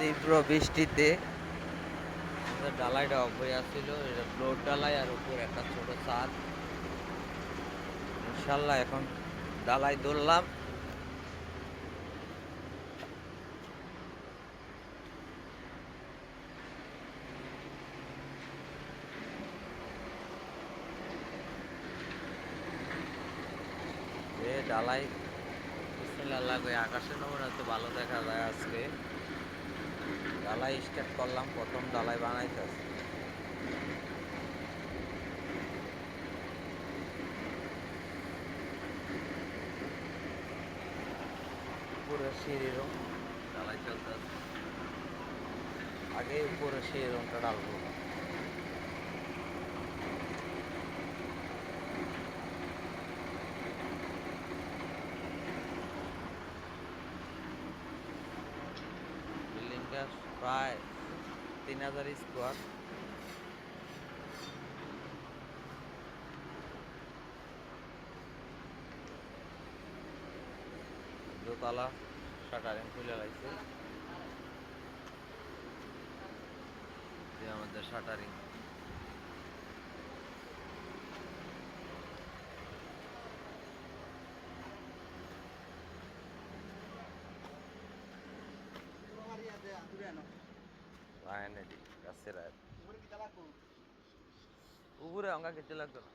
তীব্র বৃষ্টিতে। ডালাইটা অফ হয়ে আসছিল, এটা ফ্লোর ডালাই আর উপর একটা ছোট ছাদ। ইনশাল্লাহ এখন ডালাই ধরলাম। ডালাই আকাশের নমুনা তো ভালো দেখা যায় আজকে। ডালাই স্টার্ট করলাম, প্রথম ডালাই বানাইতেছে। পুরো সিঁড়ি রং, ডালাই চলতেছে। আগে উপরে সিঁড়ি রংটা ডালবো। প্রায় তিন হাজার স্কোয়ার দোতলা শাটারিং খুলে লাগছে আমাদের শাটারিং আয় উপরে অঙ্কা খেতে লাগতো না।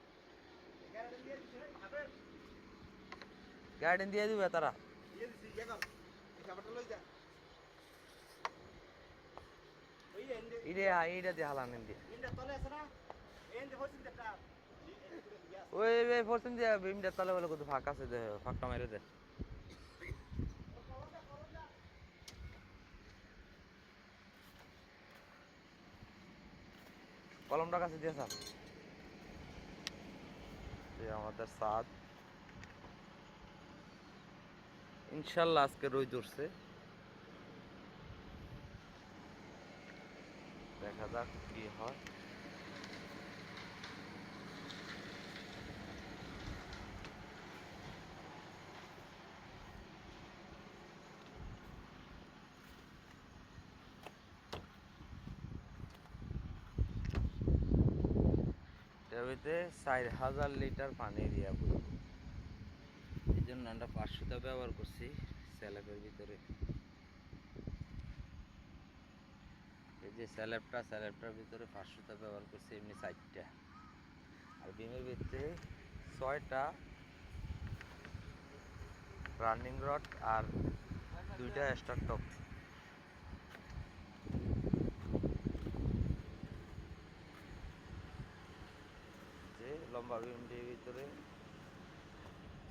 গার্ডেন দিয়ে দিবে তারা? ইরে এইটা দিয়ে হালান দিয়ে ওই ওই ফরসেন দিয়ে বিমটা তালে বলে কত ফাঁক আছে দে ফাঁকটা মেরে দে। কলমটা কাছে দিয়ে স্যার যে আমাদের সাদ। ইনশাল্লাহ আজকে রই ধরছে দেখা যাক কি হয়। এটাতে চার হাজার লিটার পানি দিয়া পড়ব এই জন্য আমরা পাঁচশোটা ব্যবহার করছি স্যালাপের ভিতরে। এই যে স্যালাপটা, স্যালাপটার ভিতরে পাঁচশোটা ব্যবহার করছি, এমনি চারটা। আর বিমের ভিতরে ছয়টা রানিং রড আর দুইটা স্টার টপ যে লম্বা বিমটির ভিতরে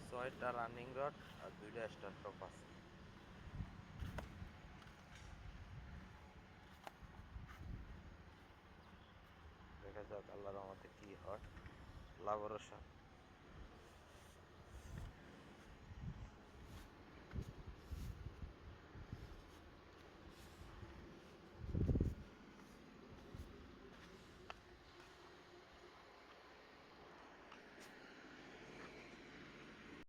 ছয়টা রানিং রড আর দুইটা স্টার টপ আছে। দেখা যাক আল্লাহর আমাদের কি হয়। লাভ ভরসা।